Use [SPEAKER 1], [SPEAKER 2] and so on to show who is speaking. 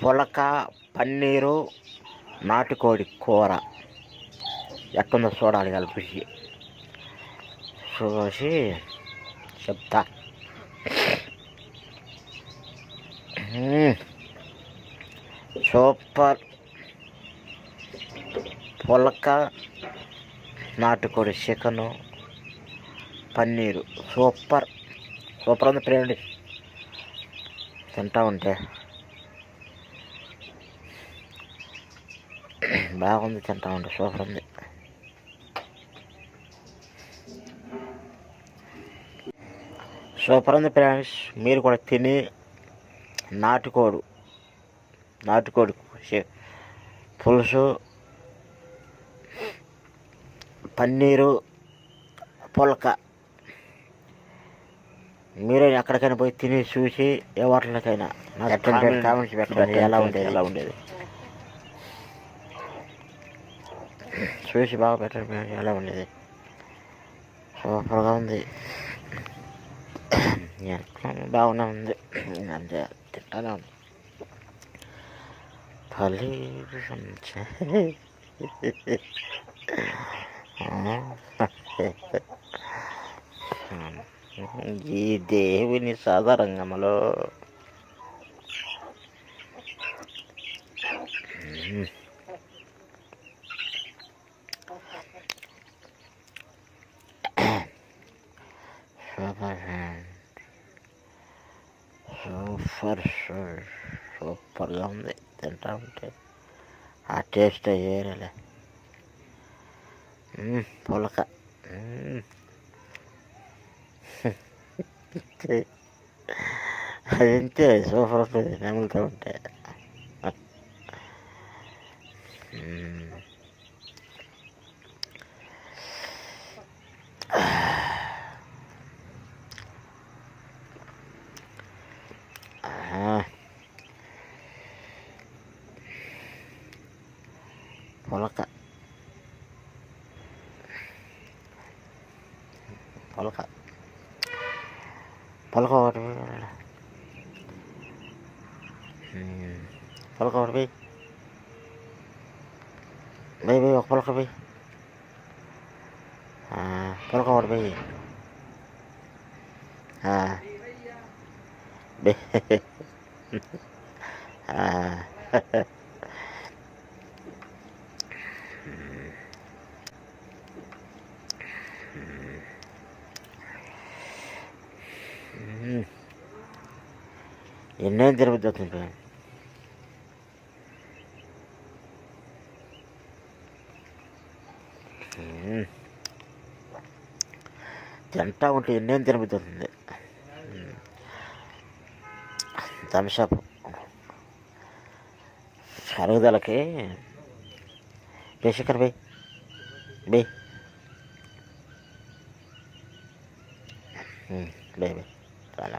[SPEAKER 1] పులక పన్నీరు నాటుకోడి కూర. ఎట్టుందో చూడాలి కలిపి చూసి చెప్తా. సూపర్. పులక నాటుకోడి చికెను పన్నీరు. సూపర్. సూపర్ ఉంది ఫ్రెండ్ తింటా ఉంటే. బాగుంది తింటా ఉంటే సూపర్ ఉంది. సూపర్ ఉంది ఫ్రెండ్స్ మీరు కూడా తిని నాటుకోడు నాటుకోడి పులుసు పన్నీరు పులక. మీరే ఎక్కడికైనా పోయి తిని చూసి ఏ హోటల్కైనా నాకు కామెంట్స్ పెట్టండి ఎలా ఉండేది? ఎలా ఉండేది? చూసి బాగా పెట్టండి ఫ్రెండ్స్, ఎలా ఉండేది సూపర్గా ఉంది ఎట్లా బాగానే ఉంది అంతే తింటానే ఉంది పల్లీలు సంచ- ఈ దేవుని సాధారణంగంలో సూపర్ సూపర్ సూపర్గా ఉంది తింటా ఉంటే ఆ టేస్ట్ ఏరలే పులక అది అంతే సూపర్ ఉంటుంది నములుతూ ఉంటే మ్మ్. ఆ. పులక పులక పులక ఒకటి వేయాలి. మ్మ్. పులక ఒకటి వేయి వేయి వేయి ఒక పులక వేయి ఆ, పులక ఒకటి వేయి ఆ. ఎన్నో తిరుపతి అవుతుంది జంట తింటా ఉంటే ఎన్నేం తిరుపతి అవుతుంది థమ్సప్ అరుగుదలకి. బేషకర్ బై. బై. బై బే. చాలా